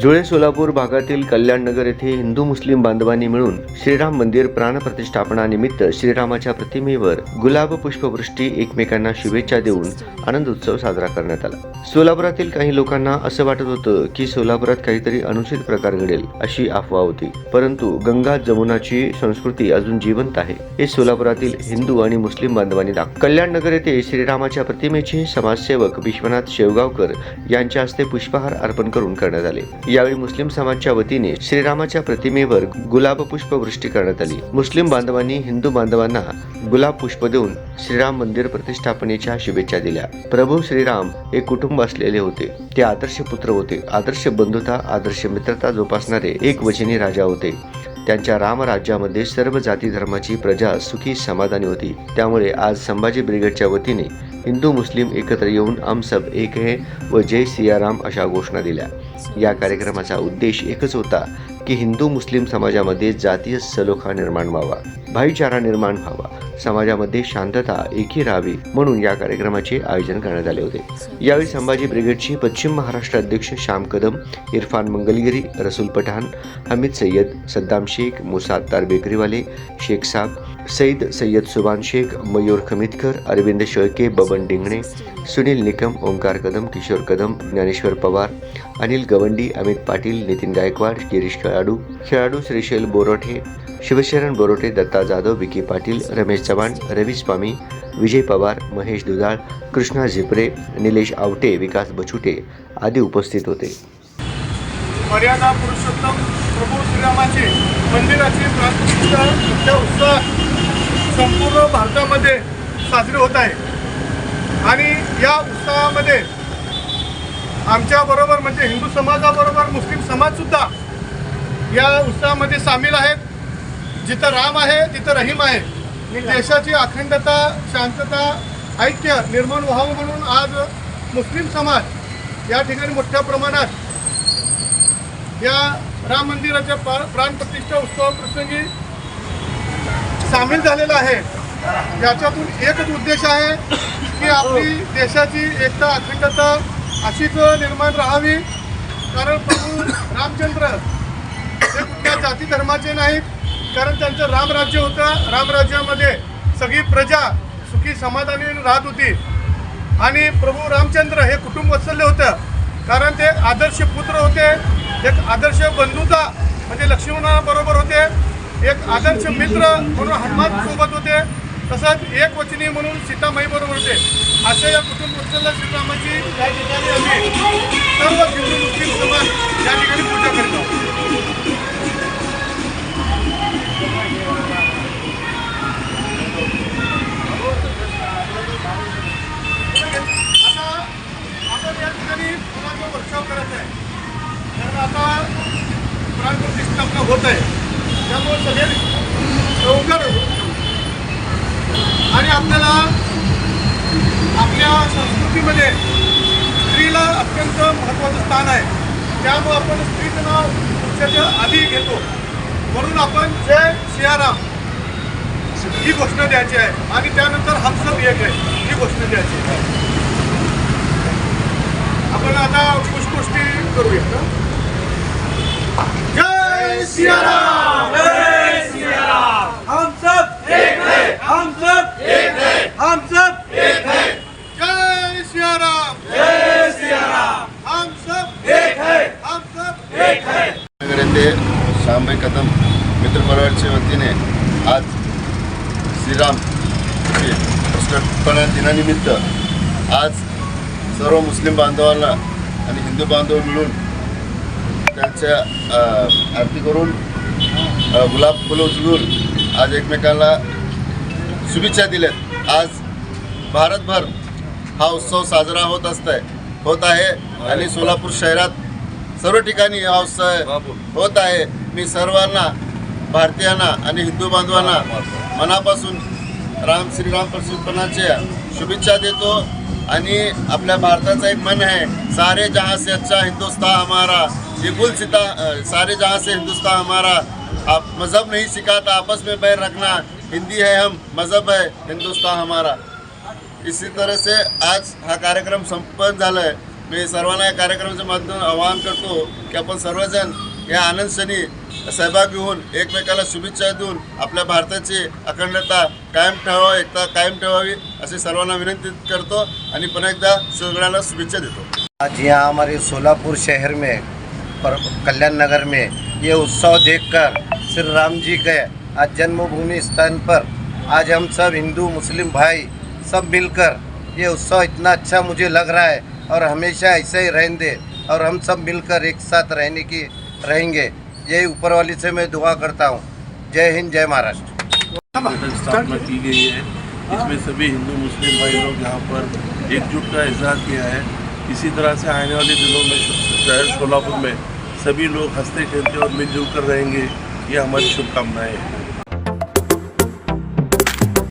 जुळे सोलापूर भागातील कल्याणनगर येथे हिंदू मुस्लिम बांधवांनी मिळून श्रीराम मंदिर प्राणप्रतिष्ठापनानिमित्त श्रीरामाच्या प्रतिमेवर गुलाब पुष्पवृष्टी एकमेकांना शुभेच्छा देऊन आनंद उत्सव साजरा करण्यात आला. सोलापुरातील काही लोकांना असं वाटत होतं की सोलापुरात काहीतरी अनुचित प्रकार घडेल अशी अफवा होती. परंतु गंगा जमुनाची संस्कृती अजून जिवंत आहे. हे सोलापुरातील हिंदू आणि मुस्लिम बांधवांनी दाखवले. कल्याणनगर येथे श्रीरामाच्या प्रतिमेचे समाजसेवक विश्वनाथ शेवगावकर यांच्या हस्ते पुष्पहार अर्पण करून करण्यात आले. यावेळी मुस्लिम समाजच्या वतीने श्रीरामाच्या प्रतिमेवर गुलाब पुष्प वृष्टी करण्यात आली. मुस्लिम बांधवांनी हिंदू बांधवांना गुलाब पुष्प देऊन श्रीराम मंदिर प्रतिष्ठापनेच्या शुभेच्छा दिल्या. प्रभू श्रीराम एक कुटुंब असलेले होते. ते आदर्श पुत्र होते. आदर्श बंधुता आदर्श मित्रता जोपासणारे एक वचनी राजा होते. त्यांच्या रामराज्यामध्ये सर्व जाती धर्माची प्रजा सुखी समाधानी होती. त्यामुळे आज संभाजी ब्रिगेडच्या वतीने हिंदू मुस्लिम एकत्र येऊन आम सब एक है व जय सियाराम अशा घोषणा दिल्या. या कार्यक्रमाचा उद्देश एकच होता की हिंदू मुस्लिम समाजामध्ये जातीय सलोखा निर्माण व्हावा भाईचारा निर्माण व्हावा समाजामध्ये शांतता एकी राहावी म्हणून या कार्यक्रमाचे आयोजन करण्यात आले होते. यावेळी संभाजी ब्रिगेडचे पश्चिम महाराष्ट्र अध्यक्ष श्याम कदम इरफान मंगलगिरी रसूल पठाण हमीद सय्यद सद्दाम शेख मुसात्तार बेकरीवाले शेख साब सईद सय्यद सुबान शेख मयूर खमितकर अरविंद शेळके बबन डिंगणे सुनील निकम ओंकार कदम किशोर कदम ज्ञानेश्वर पवार अनिल गवंडी अमित पाटील नितीन गायकवाड गिरीश खेळाडू खेळाडू श्रीशैल बोरोठे शिवशरण बोरोटे दत्ता जाधव विकी पाटील रमेश चव्हाण रवी स्वामी विजय पवार महेश दुधाळ कृष्णा झिपरे निलेश आवटे विकास बछुटे आदी उपस्थित होते. मर्यादा पुरुषोत्तम प्रभू श्रीरामाचे मंदिराचे प्राणप्रतिष्ठा उत्सव संपूर्ण भारतामध्ये साजरी होत आहे. आणि या उत्साहामध्ये आमच्याबरोबर म्हणजे हिंदू समाजाबरोबर मुस्लिम समाजसुद्धा या उत्साहामध्ये सामील आहेत. जिथं राम आहे तिथं रहीम आहे. देशाची अखंडता शांतता ऐक्य निर्माण व्हावं म्हणून आज मुस्लिम समाज या ठिकाणी मोठ्या प्रमाणात या राम मंदिराच्या प्रा- प्राणप्रतिष्ठा उत्सवाप्रसंगी सामील झालेला आहे. याच्यातून एकच उद्देश आहे की आपली देशाची एकता अखंडता अशीच निर्माण राहावी. कारण प्रभू रामचंद्र हे कुठल्या जाती धर्माचे नाहीत. कारण त्यांचं रामराज्य होतं. रामराज्यामध्ये सगळी प्रजा सुखी समाधानी राहत होती. आणि प्रभू रामचंद्र हे कुटुंब वत्सल्य होतं. कारण ते आदर्श पुत्र होते. एक आदर्श बंधुता म्हणजे लक्ष्मणाबरोबर होते. एक आदर्श मित्र म्हणून हनुमान सोबत होते. तसंच एक वचनी म्हणून सीतामाई बरोबर होते. अशा या कुटुंब वत्सल्य श्रीरामाची या ठिकाणी आम्ही सर्व हिंदू मुस्लिम समाज या ठिकाणी पूजा करीत आहोत. आता या ठिकाणी फुलाचा वर्षाव करत आहे. कारण आता प्राणप्रतिष्ठापना होत आहे. त्यामुळे सगळे लवकर आणि आपल्याला आपल्या संस्कृतीमध्ये स्त्रीला अत्यंत महत्त्वाचं स्थान आहे. त्यामुळं आपण स्त्रीचं नाव पुरुषाच्या आधी घेतो. म्हणून आपण जय सियाराम ही घोषणा द्यायची आहे. आणि त्यानंतर हमसब एक आहे. ही घोषणा द्यायची आहे. आपण आता पुष्पुष्टी करूया जय सियाराम जय सिया राम हम सब एक है हम सब एक है हम सब एक है जय सियाराम जय सिया राम हम सब एक है हम सब एक है ते येथे श्यामभाई कदम मित्र परिवारच्या वतीने आज श्रीराम चे दिनानिमित्त आज सर्व मुस्लिम बांधवांना आणि हिंदू बांधव मिळून त्यांच्या आरती करून गुलाब फुलं उचलून आज एकमेकांना शुभेच्छा दिल्यात. आज भारतभर हा उत्सव साजरा होत असतंय होत आहे. आणि सोलापूर शहरात सर्व ठिकाणी उत्सव होत आहे. मी सर्वांना भारतीयांना आणि हिंदू बांधवांना मनापासून राम श्रीराम प्रसिद्धपणाच्या शुभेच्छा देतो. आणि आपल्या भारताचा एक मन आहे सारे जहाँ से अच्छा हिंदुस्तान हमारा. ये गुल सिता अ, सारे जहाँ से हिंदुस्तान हमारा. आप मज़हब नहीं सिखाता आपस में बैर रखना। हिंदी है हम मज़हब है हिंदुस्तान हमारा। इसी तरह से आज हा कार्यक्रम संपन्न झाला आहे. मी सर्वांना या कार्यक्रमाच्या माध्यमातून आवाहन करतो की आपण सर्वजण या आनंद क्षणी सहभागी होऊन एकमेकाला शुभेच्छा देऊन आपल्या भारताची अखंडता कायम ठेवा एकता कायम ठेवावी अशी सर्वांना विनंती करतो आणि पुन्हा एकदा सगळ्यांना शुभेच्छा देतो. आज यहाँ हमारे सोलापुर शहर में पर कल्याण नगर में ये उत्सव देखकर श्री राम जी के आज जन्मभूमि स्थान पर आज हम सब हिंदू मुस्लिम भाई सब मिलकर ये उत्सव इतना अच्छा मुझे लग रहा है और हमेशा ऐसे ही रहने दे और हम सब मिलकर एक साथ रहने की रहेंगे। यही ऊपर वाली से मैं दुआ करता हूँ। जय हिंद जय महाराष्ट्र। स्थापना की गई है। इसमें सभी हिंदू मुस्लिम भाई लोग यहाँ पर एकजुट का इजहार किया है। इसी तरह से आने वाले दिनों में शहर सोलापुर में सभी लोग हँसते खेलते और मिलजुल कर रहेंगे। ये हमारी शुभकामनाएँ हैं।